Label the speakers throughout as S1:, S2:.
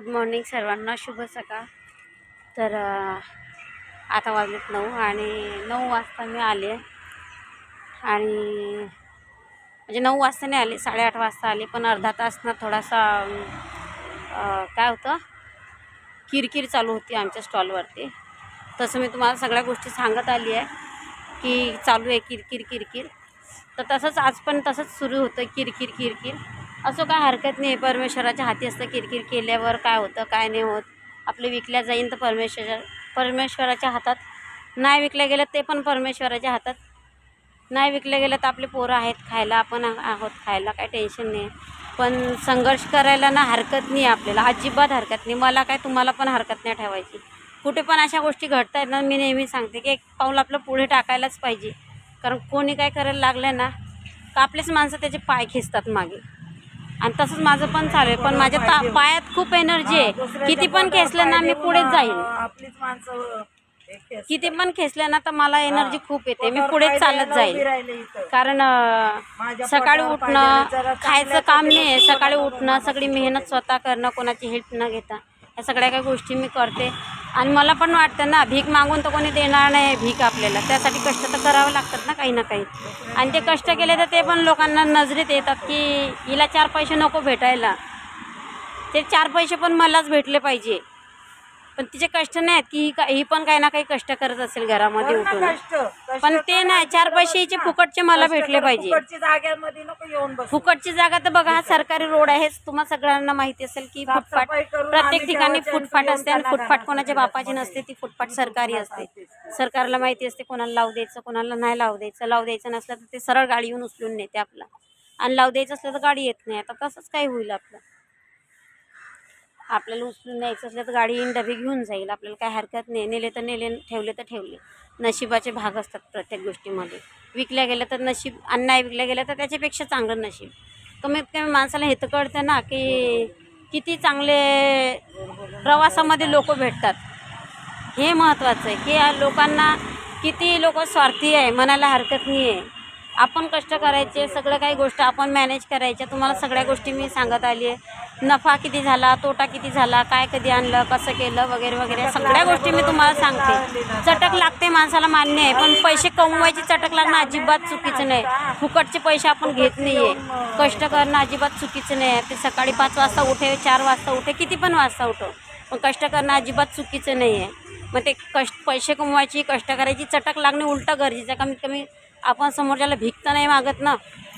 S1: Good morning सर्वांना शुभ सकाळ. तर आता वाजलेत नऊ आणि नऊ वाजता मी आले आणि म्हणजे नऊ वाजता नाही आले साडेआठ वाजता आले पण अर्धा तास ना थोडासा काय होतं किरकिर चालू होती आमच्या स्टॉलवरती. तसं मी तुम्हाला सगळ्या गोष्टी सांगत आली आहे की चालू आहे किरकिर किरकिर. तर तसंच आज पण तसंच सुरू होतं किरकिर किरकिर. असं काय हरकत नाही. परमेश्वराच्या हाती असतं किरकिर केल्यावर काय होतं काय नाही होत. आपलं विकल्या जाईन तर परमेश्वर परमेश्वराच्या हातात. नाही विकल्या गेलं ते पण परमेश्वराच्या हातात. नाही विकल्या गेलं तर आपले पोरं आहेत खायला आपण आहोत खायला काय टेन्शन नाही. पण संघर्ष करायला ना हरकत नाही आपल्याला अजिबात हरकत नाही. मला काय तुम्हाला पण हरकत नाही ठेवायची. कुठे पण अशा गोष्टी घडत आहेत ना मी नेहमी सांगते की एक पाऊल आपलं पुढे टाकायलाच पाहिजे. कारण कोणी काय करायला लागलं ना का आपलेच माणसं त्याचे पाय खेचतात मागे. आणि तसंच माझं पण चालू आहे. पण माझ्या ता पायात खूप एनर्जी आहे. किती पण खेचलं ना मी पुढेच जाईल
S2: आपलीच माणसं
S1: किती पण खेचलं ना तर मला एनर्जी खूप येते. मी पुढेच चालत जाईल
S2: इथं.
S1: कारण अं,
S2: माझ्या
S1: सकाळी
S2: पोटावर पाय
S1: उठणं
S2: द्यायला जरा
S1: खायचं काम नाही आहे. सकाळी उठणं सगळी मेहनत स्वतः करणं कोणाची हेल्प न घेता. या सगळ्या काही गोष्टी मी करते. आणि मला पण वाटतं ना भीक मागून तर कोणी देणार नाही भीक आपल्याला. त्यासाठी कष्ट तर करावं लागतात ना काही ना काही. आणि ते कष्ट केले तर ते पण लोकांना नजरेत येतात की हिला चार पैसे नको भेटायला. ते चार पैसे पण मलाच भेटले पाहिजे. पण तिचे कष्ट नाही आहेत की ही का ही पण काही ना काही कष्ट करत असेल घरामध्ये उठून
S2: कष्ट. कष्ट
S1: पण ते नाही चार पैसे
S2: ना.
S1: फुकटचे मला
S2: कष्ट
S1: भेटले पाहिजे.
S2: फुकटच्या जाग्यामध्ये नको येऊन बस.
S1: फुकटची जागा तर बघा हा सरकारी रोड आहेच तुम्हा सगळ्यांना माहिती असेल की फुटपाथ
S2: साफसफाई करून
S1: प्रत्येक
S2: आम्ही
S1: ठिकाणी फुटपाथ
S2: त्यांचं
S1: असते आणि फुटपाथ
S2: त्यांना
S1: कोणाच्या बापाची. नसते ती फुटपाथ सरकारी असते. सरकारला माहिती असते कोणाला लावू द्यायचं कोणाला नाही लावू द्यायचं. लावू द्यायचं नसलं तर ते सरळ गाडी येऊन उचलून नेते आपला. आणि लावू द्यायचं असलं तर गाडी येत नाही. आता तसंच काही होईल आपलं. आपल्याला उचलून न्यायचं असलं तर गाडी येईन डबे घेऊन जाईल. आपल्याला काय हरकत नाही. नेले तर नेले ठेवले तर ठेवले. नशिबाचे भाग असतात प्रत्येक गोष्टीमध्ये. विकल्या गेलं तर नशीब अन्याय विकल्या गेलं तर त्याच्यापेक्षा चांगलं नशीब. कमीत कमी माणसाला हे तर कळतं ना की किती चांगले प्रवासामध्ये लोक भेटतात. हे महत्त्वाचं आहे. की या लोकांना किती लोक स्वार्थी आहे मनाला हरकत नाही आहे. आपण कष्ट करायचे सगळं काही गोष्ट आपण मॅनेज करायच्या. तुम्हाला सगळ्या गोष्टी मी सांगत आली आहे. नफा किती झाला तोटा किती झाला काय कधी आणलं कसं केलं वगैरे वगैरे सगळ्या गोष्टी मी तुम्हाला सांगते. चटक लागते माणसाला मान्य आहे पण पैसे कमवायची चटक लागणं अजिबात चुकीचं नाही. फुकटचे पैसे आपण घेत नाही आहे कष्ट करणं अजिबात चुकीचं नाही. आहे ते सकाळी पाच वाजता उठे चार वाजता उठे किती पण वाजता उठो. पण कष्ट करणं अजिबात चुकीचं नाही आहे मग ते कष्ट पैसे कमवायची कष्ट करायची चटक लागणे उलटं गरजेचं कमीत कमी आपण समोरच्याला भीक तर नाही मागत ना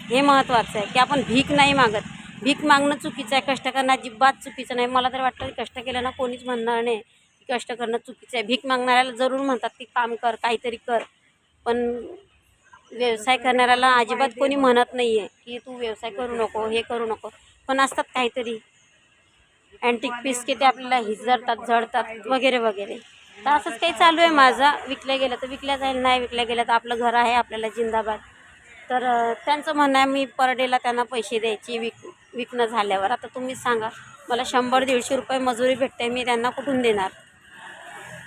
S1: हे महत्त्वाचं आहे. की आपण भीक नाही मागत. भीक मागणं चुकीचं आहे कष्ट करणं अजिबात चुकीचं नाही. मला तर वाटतं की कष्ट केलं ना कोणीच म्हणणार नाही की कष्ट करणं चुकीचं आहे. भीक मागणाऱ्याला जरूर म्हणतात की काम कर काहीतरी कर. पण व्यवसाय करणाऱ्याला अजिबात कोणी म्हणत नाही आहे की तू व्यवसाय करू नको हे करू नको. पण असतात काहीतरी अँटिक पीस की ते आपल्याला हिजरतात जळतात वगैरे वगैरे. तर असंच काही चालू आहे माझं. विकल्या गेलं तर विकल्या जाईल नाही विकल्या गेलं तर आपलं घर आहे आपल्याला जिंदाबाद. तर त्यांचं म्हणणं आहे मी पर डेला त्यांना पैसे द्यायची विक विकणं झाल्यावर. आता तुम्हीच सांगा. मला शंभर दीडशे रुपये मजुरी भेटते मी त्यांना कुठून देणार?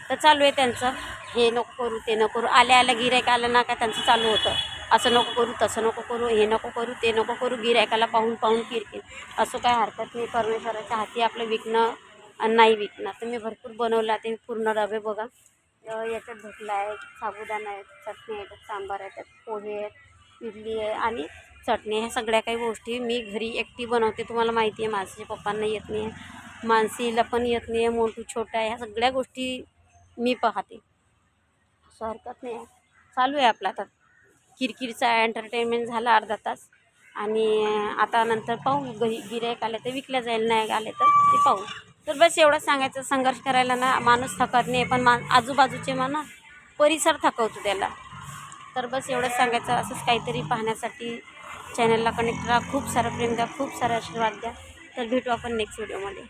S1: तर चालू आहे त्यांचं. हे नको करू ते नको करू. आल्या आल्या गिरायक आलं ना का त्यांचं चालू होतं. असं नको करू तसं नको करू हे नको करू ते नको करू. गिरायकाला पाहून पाहून किरकिर. असं काय हरकत नाही. परमेश्वराच्या हाती आपलं विकणं नाही विकणार. तर मी भरपूर बनवलं. आता पूर्ण डबे बघा. याच्यात ढोकला आहे साबुदाणा आहे चटणी आहे सांबार आहे त्यात पोहे आहेत इडली आहे आणि चटणी. ह्या सगळ्या काही गोष्टी मी घरी एकटी बनवते. तुम्हाला माहिती आहे माणसाच्या पप्पांना येत नाही. आहे मानसीला पण येत नाही. आहे मोठू छोटा आहे. ह्या सगळ्या गोष्टी मी पाहते. असं हरकत नाही. आहे चालू आहे आपला आता. किरकिरचा एंटरटेनमेंट झाला अर्धा तास. आणि आता नंतर पाहू. घरी गिरायक आले तर विकल्या जाईल नाही आले तर ते पाहू. तर बस एवढं सांगायचं संघर्ष करायला ना माणूस थकत नाही पण मा आजूबाजूचे म्हणा परिसर थकवतो त्याला. तर बस एवढंच सांगायचं असंच काहीतरी पाहण्यासाठी चॅनलला कनेक्ट राहा. खूप सारं प्रेम द्या खूप सारा आशीर्वाद द्या. तर भेटू आपण नेक्स्ट व्हिडिओमध्ये